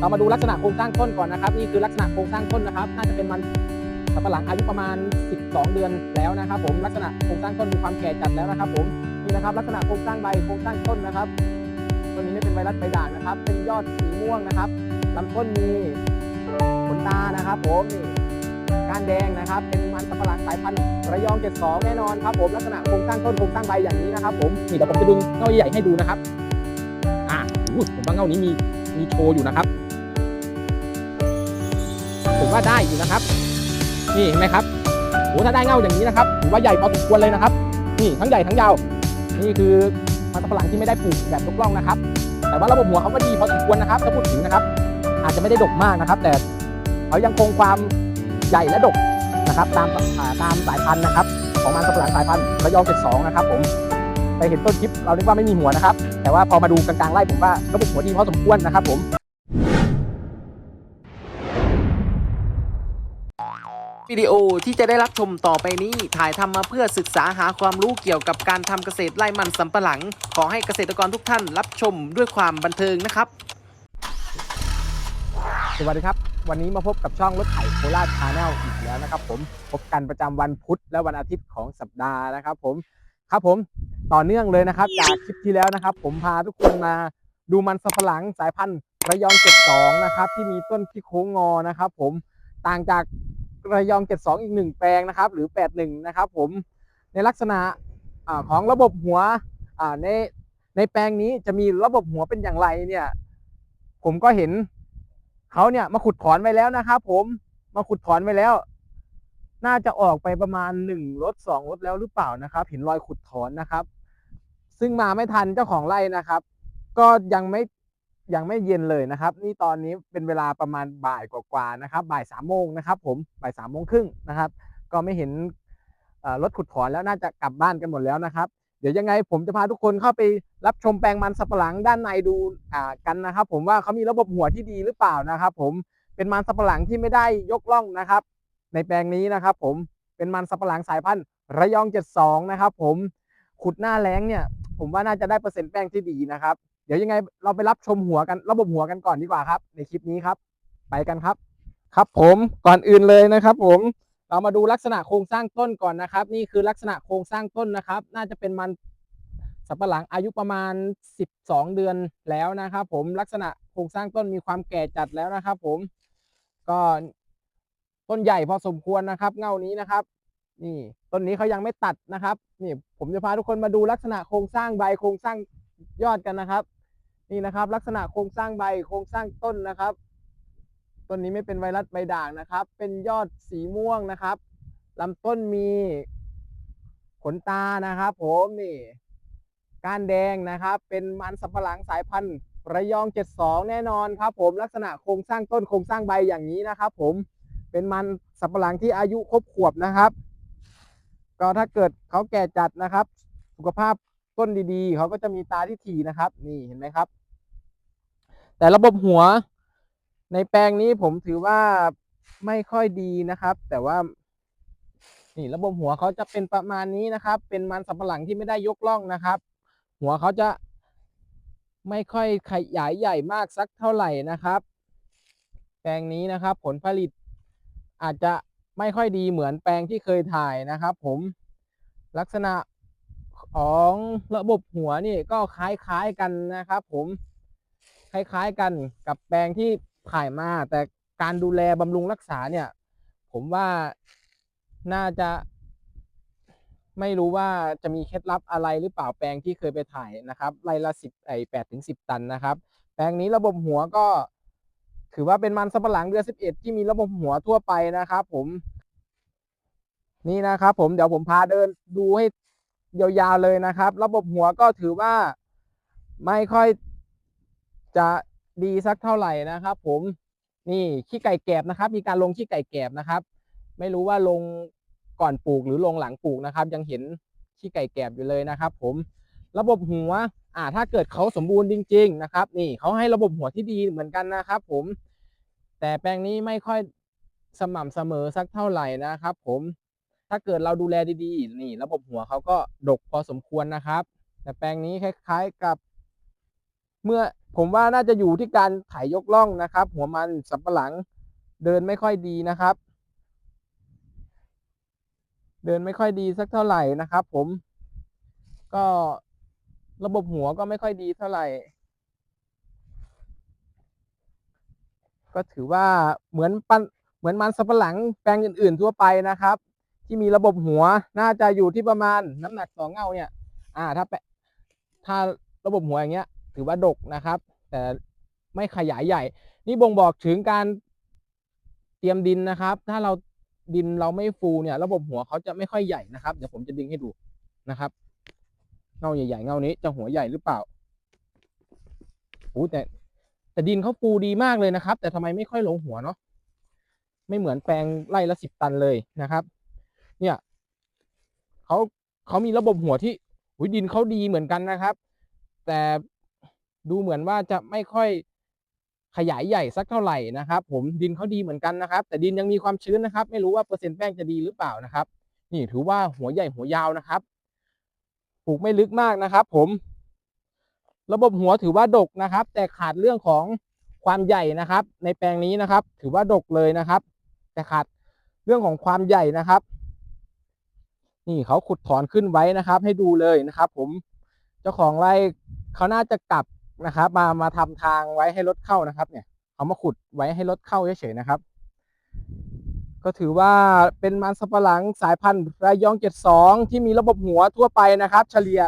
เรามาดูลักษณะโครงสร้างต้นก่อนนะครับ นี่คือลักษณะโครงสร้างต้นนะครับ น่าจะเป็นมันสับปะหลังอายุประมาณ 12 เดือนแล้วนะครับผมลักษณะโครงสร้างต้นมีความแก่จัดแล้วนะครับผมนี่นะครับ ลักษณะโครงสร้างใบโครงสร้างต้นนะครับต้นนี้ไม่เป็นไวรัสใบด่างนะครับ เป็นยอดสีม่วงนะครับลำต้นมีขนตานะครับผมนี่ก้านแดงนะครับ เป็นมันสับปะหลังสายพันธุ์ระยอง 72 แน่นอนครับผมลักษณะโครงสร้างต้นโครงสร้างใบอย่างนี้นะครับ ผมนี่เดี๋ยวผมจะดึงเงาใหญ่ให้ดูนะครับอะอู้ผมว่าเงานี้มีมีโชว์อยู่นะครับ ผมว่าได้อยู่นะครับ นี่เห็นไหมครับโอ้ถ้าได้เง่าอย่างนี้นะครับถือว่าใหญ่พอสมควรเลยนะครับ นี่ทั้งใหญ่ทั้งยาว นี่คือมันสำปะหลังที่ไม่ได้ปลูกแบบยกล่องนะครับ แต่ว่าระบบหัวเขาก็ดีพอสมควรนะครับถ้าพูดถึงนะครับ อาจจะไม่ได้ดกมากนะครับ แต่เขายังคงความใหญ่และดกนะครับ ตามตามสายพันธุ์นะครับ ของมันสำปะหลังสายพันธุ์ระยอง72นะครับ ผมไปเห็นต้นคลิปเราคิดว่าไม่มีหัวนะครับ แต่ว่าพอมาดูกลางๆไร่ผมว่าระบบหัวดีพอสมควรนะครับ ผม วิดีโอที่จะได้รับชมต่อไปนี้ ถ่ายทำมาเพื่อศึกษาหาความรู้เกี่ยวกับการทำเกษตรไร่มันสำปะหลัง ขอให้เกษตรกรทุกท่านรับชมด้วยความบันเทิงนะครับ สวัสดีครับ วันนี้มาพบกับช่องรถไถโคราชชาแนลอีกแล้วนะครับ ผมพบกันประจำวันพุธและวันอาทิตย์ของสัปดาห์นะครับ ผมครับผมต่อเนื่องเลยนะครับ จากคลิปที่แล้วนะครับ ผมพาทุกคนมาดูมันสัปะหลังสายพันธุ์ระยอง 72 นะครับ ที่มีต้นที่โค้งงอนะครับ ผมต่างจาก ระยอง 72 อีกหนึ่งแปลงนะครับ หรือ 81 นะครับผมในลักษณะอของระบบหัวในในแปลงนี้จะมีระบบหัวเป็นอย่างไรเนี่ย ผมก็เห็นเขาเนี่ยมาขุดถอนไว้แล้วนะครับผมมาขุดถอนไว้แล้ว น่าจะออกไปประมาณหนึ่งรถสองรถแล้วหรือเปล่านะครับ เห็นรอยขุดถอนนะครับ ซึ่งมาไม่ทันเจ้าของไร่นะครับ ก็ยังไม่ ยังไม่เย็นเลยนะครับ นี่ตอนนี้เป็นเวลาประมาณบ่ายกว่าๆนะครับ บ่ายสามโมงนะครับ ผมบ่ายสามโมงครึ่งนะครับ ก็ไม่เห็นรถขุดถอนแล้วน่าจะกลับบ้านกันหมดแล้วนะครับ เดี๋ยวยังไงผมจะพาทุกคนเข้าไปรับชมแปลงมันสับปะหลังด้านในดูกันนะครับ ผมว่าเขามีระบบหัวที่ดีหรือเปล่านะครับ ผมเป็นมันสับปะหลังที่ไม่ได้ยกล่องนะครับ ในแปลงนี้นะครับ ผมเป็นมันสับปะหลังสายพันธุ์ระยอง 72 นะครับ ผมขุดหน้าแรงเนี่ย ผมว่าน่าจะได้เปอร์เซ็นต์แป้งที่ดีนะครับ เดี๋ยวยังไงเราไปรับชมหัวกันระบบหัวกันก่อนดีกว่าครับ ในคลิปนี้ครับ ไปกันครับ ครับผมก่อนอื่นเลยนะครับ ผมเรามาดูลักษณะโครงสร้างต้นก่อนนะครับ นี่คือลักษณะโครงสร้างต้นนะครับ น่าจะเป็นมันสับปะหลังอายุประมาณ 12 เดือนแล้วนะครับ ผมลักษณะโครงสร้างต้นมีความแก่จัดแล้วนะครับ ผมก็ต้นใหญ่พอสมควรนะครับ เง่านี้นะครับ นี่ต้นนี้เขายังไม่ตัดนะครับ นี่ผมจะพาทุกคนมาดูลักษณะโครงสร้างใบโครงสร้างยอดกันนะครับ นี่นะครับ ลักษณะโครงสร้างใบโครงสร้างต้นนะครับต้นนี้ไม่เป็นไวรัสใบด่างนะครับ เป็นยอดสีม่วงนะครับลำต้นมีขนตานะครับ ผมนี่ก้านแดงนะครับ เป็นมันสับปะหลังสายพันธุ์ระยอง 72 แน่นอนครับ ผมลักษณะโครงสร้างต้นโครงสร้างใบอย่างนี้นะครับ ผมเป็นมันสับปะหลังที่อายุครบขวบนะครับก็ถ้าเกิดเขาแก่จัดนะครับ สุขภาพต้นดีๆ เขาก็จะมีตาที่ถี่นะครับ นี่เห็นไหมครับ แต่ระบบหัว ในแปลงนี้ผมถือว่าไม่ค่อยดีนะครับ แต่ว่า นี่ระบบหัวเขาจะเป็นประมาณนี้นะครับ เป็นมันสำปะหลังที่ไม่ได้ยกล่องนะครับ หัวเขาจะไม่ค่อยขยายใหญ่มากสักเท่าไหร่นะครับ แปลงนี้นะครับ ผลผลิตอาจจะไม่ค่อยดีเหมือนแปลงที่เคยถ่ายนะครับ ผมลักษณะของระบบหัวนี่ก็คล้ายๆกันนะครับ ผม คล้ายๆกันกับแปลงที่ถ่ายมา แต่การดูแลบำรุงรักษาเนี่ย ผมว่าน่าจะไม่รู้ว่าจะมีเคล็ดลับอะไรหรือเปล่าแปลงที่เคยไปถ่ายนะครับไร่ละสิบไอแปดถึงสิบตันนะครับ แปลงนี้ระบบหัวก็ ถือว่าเป็นมันสำปะหลังเดือนสิบเอ็ดที่มีระบบหัวทั่วไปนะครับ ผม นี่นะครับ ผมเดี๋ยวผมพาเดินดูให้ยาวๆเลยนะครับ ระบบหัวก็ถือว่าไม่ค่อย จะดีสักเท่าไหร่นะครับ ผมนี่ขี้ไก่แกบนะครับ มีการลงขี้ไก่แกบนะครับ ไม่รู้ว่าลงก่อนปลูกหรือลงหลังปลูกนะครับ ยังเห็นขี้ไก่แกบอยู่เลยนะครับ ผมระบบหัวอ่าถ้าเกิดเขาสมบูรณ์จริง ๆ นะครับ นี่เขาให้ระบบหัวที่ดีเหมือนกันนะครับ ผม แต่แปลงนี้ไม่ค่อยสม่ำเสมอสักเท่าไหร่นะครับ ผมถ้าเกิดเราดูแลดีๆ นี่ ระบบหัวเขาก็ดกพอสมควรนะครับ แต่แปลงนี้คล้าย ๆ กับ เมื่อผมว่าน่าจะอยู่ที่การไถยกล่องนะครับ หัวมันสับปะหลัง เดินไม่ค่อยดีนะครับ เดินไม่ค่อยดีสักเท่าไหร่นะครับ ผม ก็ระบบหัวก็ไม่ค่อยดีเท่าไหร่ ก็ถือว่าเหมือนปันเหมือนมันสับปะหลังแปลงอื่น ๆ ทั่วไปนะครับ ที่มีระบบหัวน่าจะอยู่ที่ประมาณน้ำหนักต่อเงาเนี่ย อ่าถ้าแปะถ้าระบบหัวอย่างเงี้ย ถือว่าดกนะครับ แต่ไม่ขยายใหญ่ นี่บ่งบอกถึงการเตรียมดินนะครับ ถ้าเราดินเราไม่ฟูเนี่ย ระบบหัวเขาจะไม่ค่อยใหญ่นะครับ เดี๋ยวผมจะดึงให้ดูนะครับเงาใหญ่ๆเงานี้จะหัวใหญ่หรือเปล่าโอ้แต่แต่ดินเขาฟูดีมากเลยนะครับ แต่ทำไมไม่ค่อยลงหัวเนาะไม่เหมือนแปลงไร่ละสิบตันเลยนะครับ เนี่ยเขาเขามีระบบหัวที่ดินเขาดีเหมือนกันนะครับ แต่ ดูเหมือนว่าจะไม่ค่อยขยายใหญ่สักเท่าไหร่นะครับ ผมดินเขาดีเหมือนกันนะครับ แต่ดินยังมีความชื้นนะครับ ไม่รู้ว่าเปอร์เซ็นต์แป้งจะดีหรือเปล่านะครับ นี่ถือว่าหัวใหญ่หัวยาวนะครับปลูกไม่ลึกมากนะครับ ผม ระบบหัวถือว่าดกนะครับ แต่ขาดเรื่องของความใหญ่นะครับ ในแปลงนี้นะครับ ถือว่าดกเลยนะครับ แต่ขาดเรื่องของความใหญ่นะครับ นี่เขาขุดถอนขึ้นไว้นะครับ ให้ดูเลยนะครับ ผมเจ้าของไร่เขาน่าจะกลับ นะครับ มามาทำทางไว้ให้รถเข้านะครับ เนี่ยเขามาขุดไว้ให้รถเข้าเฉยๆนะครับ ก็ถือว่าเป็นมันสับปะหลังสายพันธุ์ระยอง72ที่มีระบบหัวทั่วไปนะครับ เฉลี่ย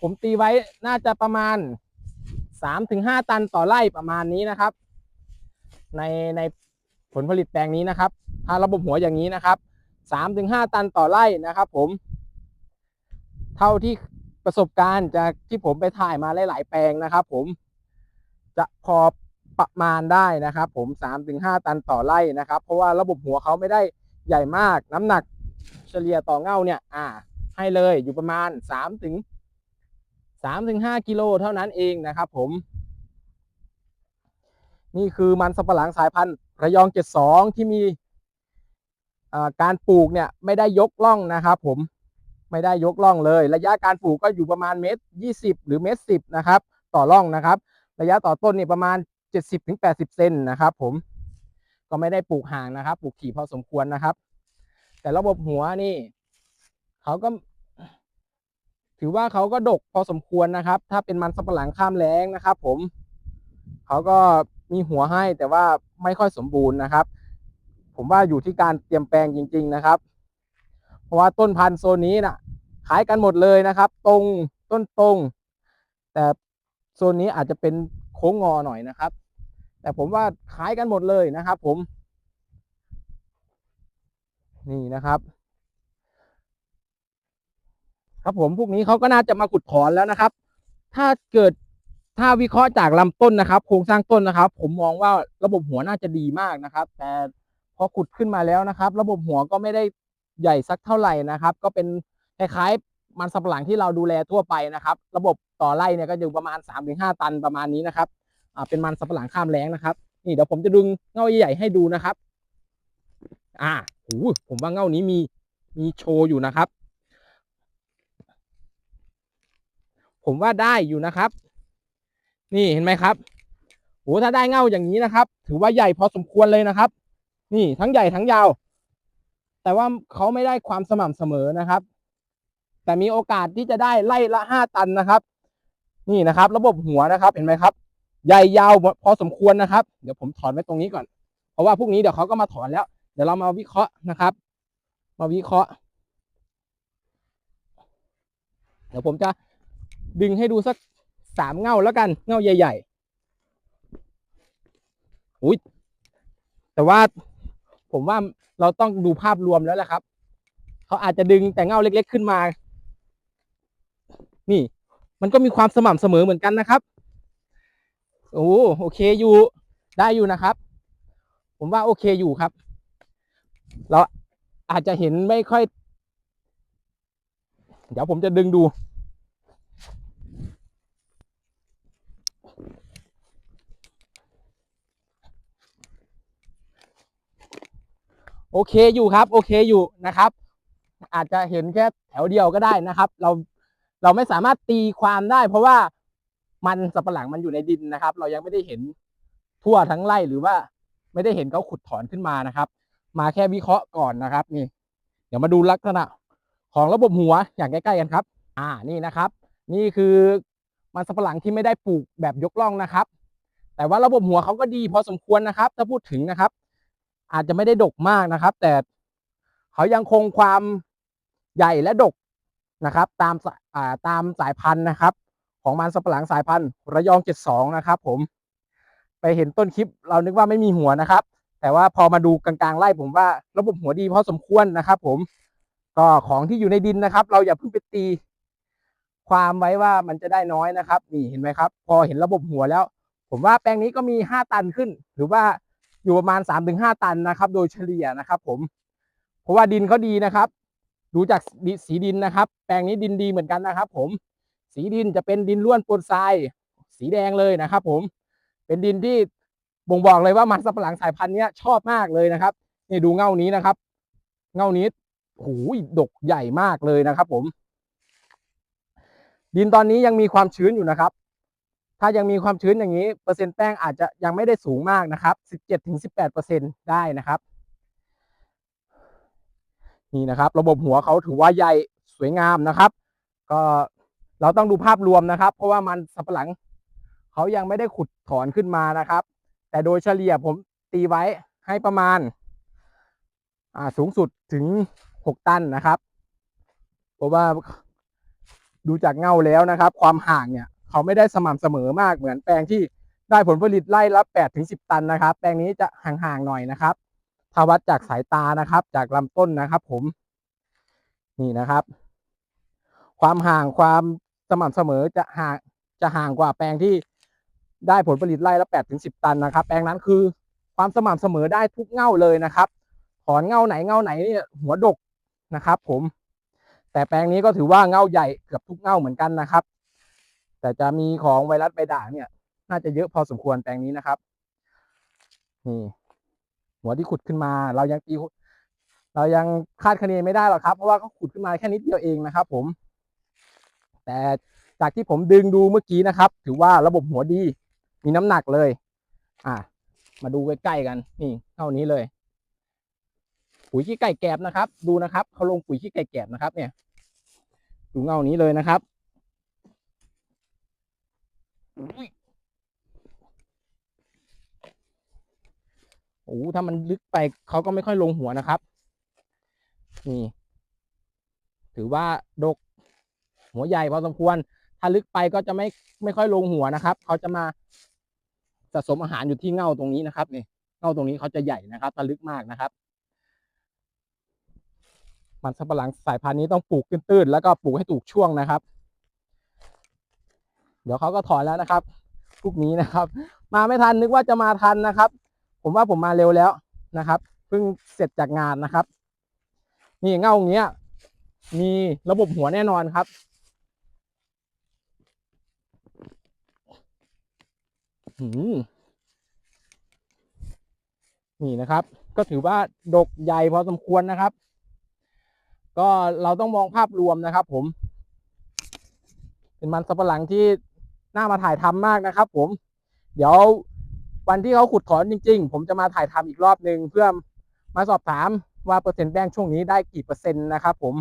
ผมตีไว้น่าจะประมาณ3-5ตันต่อไร่ประมาณนี้นะครับ ในในผลผลิตแปลงนี้นะครับ ถ้าระบบหัวอย่างนี้นะครับ3-5ตันต่อไร่นะครับ ผม เท่าที่ ประสบการณ์จากที่ผมไปถ่ายมาหลายๆแปลงนะครับ ผมจะพอประมาณได้นะครับ ผม 3-5 ตันต่อไร่นะครับ เพราะว่าระบบหัวเขาไม่ได้ใหญ่มาก น้ำหนักเฉลี่ยต่อเง่าเนี่ย อ่า ให้เลยอยู่ประมาณ 3 ถึง 3 ถึง 5 กิโลเท่านั้นเองนะครับ ผม นี่คือมันสับปะหลังสายพันธุ์ระยอง 72 ที่มีการปลูกเนี่ยไม่ได้ยกล่องนะครับ ผม ไม่ได้ยกล่องเลย ระยะการปลูกก็อยู่ประมาณเมตร20หรือเมตร10นะครับ ต่อร่องนะครับ ระยะต่อต้นเนี่ยประมาณ 70ถึง80 เซนนะครับผมก็ไม่ได้ปลูกห่างนะครับ ปลูกถี่พอสมควรนะครับ แต่ระบบหัวนี่เขาก็ ถือว่าเขาก็ดกพอสมควรนะครับ ถ้าเป็นมันสับปะหลังข้ามแล้งนะครับ ผมเขาก็มีหัวให้แต่ว่าไม่ค่อยสมบูรณ์นะครับ ผมว่าอยู่ที่การเตรียมแปลงจริง ๆ นะครับ เพราะว่าต้นพันธุ์โซนนี้น่ะขายกันหมดเลยนะครับ ตรงต้นตรง แต่โซนนี้อาจจะเป็นโค้งงอหน่อยนะครับ แต่ผมว่าขายกันหมดเลยนะครับ ผม นี่นะครับ ครับผมพวกนี้เขาก็น่าจะมาขุดถอนแล้วนะครับ ถ้าเกิดถ้าวิเคราะห์จากลำต้นนะครับ โครงสร้างต้นนะครับ ผมมองว่าระบบหัวน่าจะดีมากนะครับ แต่พอขุดขึ้นมาแล้วนะครับ ระบบหัวก็ไม่ได้ ใหญ่สักเท่าไหร่นะครับ ก็เป็นคล้ายๆมันสำปะหลังที่เราดูแลทั่วไปนะครับ ระบบต่อไร่เนี่ยก็อยู่ประมาณ 3-5 ตันประมาณนี้นะครับอ่าเป็นมันสำปะหลังข้ามแล้งนะครับ นี่เดี๋ยวผมจะดึงเง่าใหญ่ๆให้ดูนะครับ อ่าโหผมว่าเง่านี้มีมีโชว์อยู่นะครับ ผมว่าได้อยู่นะครับ นี่เห็นไหมครับโหถ้าได้เง่าอย่างนี้นะครับ ถือว่าใหญ่พอสมควรเลยนะครับ นี่ทั้งใหญ่ทั้งยาว แต่ว่าเขาไม่ได้ความสม่ำเสมอนะครับ แต่มีโอกาสที่จะได้ไล่ละห้าตันนะครับ นี่นะครับ ระบบหัวนะครับเห็นไหมครับ ใหญ่ยาวพอสมควรนะครับ เดี๋ยวผมถอนไว้ตรงนี้ก่อน เพราะว่าพวกนี้เดี๋ยวเขาก็มาถอนแล้ว เดี๋ยวเรามาวิเคราะห์นะครับ มาวิเคราะห์ เดี๋ยวผมจะดึงให้ดูสักสามเงาแล้วกันเงาใหญ่ๆอุ้ยแต่ว่า ผมว่าเราต้องดูภาพรวมแล้วแหละครับเขาอาจจะดึงแต่เงาเล็ก ๆ ขึ้นมา นี่ มันก็มีความสม่ำเสมอเหมือนกันนะครับโอ้โอเคอยู่ได้อยู่นะครับ ผมว่าโอเคอยู่ครับ เราอาจจะเห็นไม่ค่อย เดี๋ยวผมจะดึงดู โอเคอยู่ครับ โอเคอยู่นะครับ อาจจะเห็นแค่แถวเดียวก็ได้นะครับ เราเราไม่สามารถตีความได้ เพราะว่ามันสับปะหลังมันอยู่ในดินนะครับ เรายังไม่ได้เห็นทั่วทั้งไร่หรือว่าไม่ได้เห็นเขาขุดถอนขึ้นมานะครับ มาแค่วิเคราะห์ก่อนนะครับ นี่ เดี๋ยวมาดูลักษณะของระบบหัวอย่างใกล้ๆกันครับ อ่านี่นะครับ นี่คือมันสับปะหลังที่ไม่ได้ปลูกแบบยกล่องนะครับ แต่ว่าระบบหัวเขาก็ดีพอสมควรนะครับ ถ้าพูดถึงนะครับ อาจจะไม่ได้ดกมากนะครับ แต่เขายังคงความใหญ่และดกนะครับ ตามสายอ่าตามสายพันธุ์นะครับ ของมันสับปะหลังสายพันธุ์ระยอง72นะครับ ผม ไปเห็นต้นคลิป เรานึกว่าไม่มีหัวนะครับ แต่ว่าพอมาดูกลางๆไร่ผมว่า ระบบหัวดีพอสมควรนะครับ ผมก็ของที่อยู่ในดินนะครับ เราอย่าเพิ่งไปตี ความไว้ว่ามันจะได้น้อยนะครับ นี่เห็นไหมครับ พอเห็นระบบหัวแล้ว ผมว่าแปลงนี้ก็มี5ตันขึ้น หรือว่า อยู่ประมาณ 3-5 ตันนะครับ โดยเฉลี่ยนะครับ ผม เพราะว่าดินเขาดีนะครับ ดูจากสีดินนะครับ แปลงนี้ดินดีเหมือนกันนะครับ ผม สีดินจะเป็นดินล้วนปนทราย สีแดงเลยนะครับ ผม เป็นดินที่บ่งบอกเลยว่ามันสับปะหลังสายพันธุ์นี้ชอบมากเลยนะครับนี่ดูเง่านี้นะครับ เง่านี้โอ้ยดกใหญ่มากเลยนะครับ ผม ดินตอนนี้ยังมีความชื้นอยู่นะครับ ถ้ายังมีความชื้นอย่างนี้เปอร์เซ็นต์แป้งอาจจะยังไม่ได้สูงมากนะครับ 17-18%ได้นะครับ นี่นะครับ ระบบหัวเขาถือว่าใหญ่สวยงามนะครับ ก็เราต้องดูภาพรวมนะครับ เพราะว่ามันสับปะหลังเขายังไม่ได้ขุดถอนขึ้นมานะครับ แต่โดยเฉลี่ยผมตีไว้ให้ประมาณอ่าสูงสุดถึง 6 ตันนะครับ เพราะว่าดูจากเงาแล้วนะครับ ความห่างเนี่ย เขาไม่ได้สม่ำเสมอมากเหมือนแปลงที่ได้ผลผลิตไร่ละ8ถึง10 ตันนะครับ แปลงนี้จะห่างๆหน่อยนะครับถ้าวัดจากสายตานะครับ จากลำต้นนะครับ ผมนี่นะครับ ความห่างความสม่ำเสมอจะห่างจะห่างกว่าแปลงที่ได้ผลผลิตไร่ละ8ถึง10 ตันนะครับ แปลงนั้นคือความสม่ำเสมอได้ทุกเง่าเลยนะครับถอนเง่าไหนเง่าไหนเนี่ยหัวดกนะครับ ผม แต่แปลงนี้ก็ถือว่าเง่าใหญ่เกือบทุกเง่าเหมือนกันนะครับ แต่จะมีของไวรัสใบด่างเนี่ย น่าจะเยอะพอสมควรแปลงนี้นะครับนี่หัวที่ขุดขึ้นมา เรายังตีเรายังคาดคะเนไม่ได้หรอกครับ เพราะว่าเขาขุดขึ้นมาแค่นิดเดียวเองนะครับ ผม แต่จากที่ผมดึงดูเมื่อกี้นะครับ ถือว่าระบบหัวดีมีน้ำหนักเลย อะ มาดูใกล้ๆกัน นี่เท่านี้เลย ปุ๋ยขี้ไก่แกบนะครับ ดูนะครับเขาลงปุ๋ยขี้ไก่แกบนะครับ เนี่ย ดูเงานี้เลยนะครับ อุ้ยโอ้ถ้ามันลึกไปเขาก็ไม่ค่อยลงหัวนะครับ นี่ ถือว่าดก หัวใหญ่พอสมควร ถ้าลึกไปก็จะไม่ไม่ค่อยลงหัวนะครับ เขาจะมาสะสมอาหารอยู่ที่เง่าตรงนี้นะครับนี่เง่าตรงนี้เขาจะใหญ่นะครับถ้าลึกมากนะครับ มันสับปะหลังสายพันธุ์นี้ต้องปลูกตื้นๆแล้วก็ปลูกให้ถูกช่วงนะครับ เดี๋ยวเขาก็ถอนแล้วนะครับพวกนี้นะครับ มาไม่ทันนึกว่าจะมาทันนะครับ ผมว่าผมมาเร็วแล้วนะครับเพิ่งเสร็จจากงานนะครับ นี่เง่าอย่างเงี้ย มีระบบหัวแน่นอนครับนี่นะครับ ก็ถือว่าดกใหญ่พอสมควรนะครับ ก็เราต้องมองภาพรวมนะครับ ผม เป็นมันสับปะหลังที่ น่ามาถ่ายทำมากนะครับ ผม เดี๋ยววันที่เขาขุดถอนจริง ๆ ผมจะมาถ่ายทำอีกรอบหนึ่งเพื่อมาสอบถามว่าเปอร์เซ็นต์แป้งช่วงนี้ได้กี่เปอร์เซ็นต์นะครับ ผม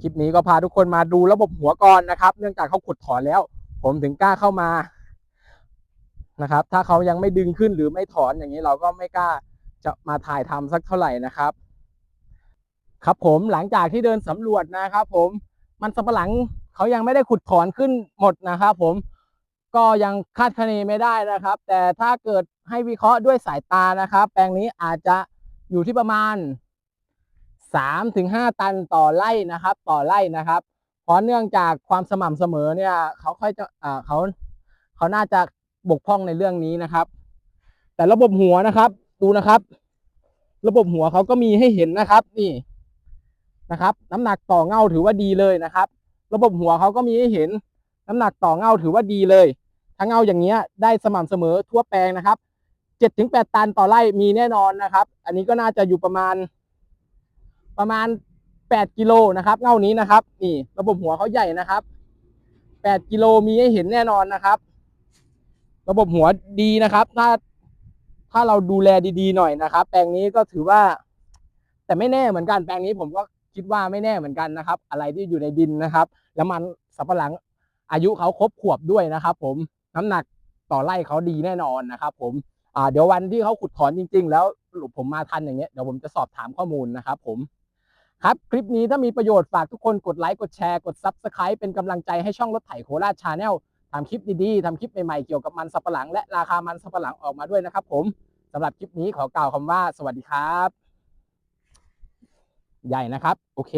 คลิปนี้ก็พาทุกคนมาดูระบบหัวก่อนนะครับ เนื่องจากเขาขุดถอนแล้ว ผมถึงกล้าเข้ามานะครับ ถ้าเขายังไม่ดึงขึ้นหรือไม่ถอนอย่างนี้เราก็ไม่กล้าจะมาถ่ายทำสักเท่าไหร่นะครับ ครับผมหลังจากที่เดินสำรวจนะครับ ผมมันสับปะหลัง เขายังไม่ได้ขุดถอนขึ้นหมดนะครับผมก็ยังคาดคะเนไม่ได้นะครับ แต่ถ้าเกิดให้วิเคราะห์ด้วยสายตานะครับ แปลงนี้อาจจะอยู่ที่ประมาณสามถึงห้าตันต่อไร่นะครับ ต่อไร่นะครับเพราะเนื่องจากความสม่ำเสมอเนี่ยเขาค่อยจะอ่าเขาเขาน่าจะบกพร่องในเรื่องนี้นะครับ แต่ระบบหัวนะครับดูนะครับ ระบบหัวเขาก็มีให้เห็นนะครับ นี่นะครับ น้ำหนักต่อเง่าถือว่าดีเลยนะครับ ระบบหัวเขาก็มีให้เห็น น้ำหนักต่อเงาถือว่าดีเลยถ้าเงาอย่างเงี้ยได้สม่ำเสมอทั่วแปลงนะครับเจ็ดถึงแปดตันต่อไร่มีแน่นอนนะครับ อันนี้ก็น่าจะอยู่ประมาณ ประมาณแปดกิโลนะครับ เงานี้นะครับ นี่ ระบบหัวเขาใหญ่นะครับ8กิโลมีให้เห็นแน่นอนนะครับ ระบบหัวดีนะครับ ถ้าถ้าเราดูแลดีๆหน่อยนะครับ แปลงนี้ก็ถือว่า แต่ไม่แน่เหมือนกันแปลงนี้ผมก็ คิดว่าไม่แน่เหมือนกันนะครับ อะไรที่อยู่ในดินนะครับ แล้วมันสับปะหลังอายุเขาครบขวบด้วยนะครับ ผมน้ำหนักต่อไร่เขาดีแน่นอนนะครับ ผมอ่าเดี๋ยววันที่เขาขุดถอนจริง ๆ แล้วผมมาทันอย่างเงี้ยเดี๋ยวผมจะสอบถามข้อมูลนะครับ ผมครับ คลิปนี้ถ้ามีประโยชน์ฝากทุกคนกดไลค์กดแชร์กด Subscribe เป็นกำลังใจให้ช่องรถไถโคราชชาแนลทำคลิปดีๆทำคลิปใหม่ๆเกี่ยวกับมันสับปะหลัง และราคามันสับปะหลังออกมาด้วยนะครับผมสำหรับคลิปนี้ขอกล่าวคำว่า สวัสดีครับ ใหญ่นะครับ โอเค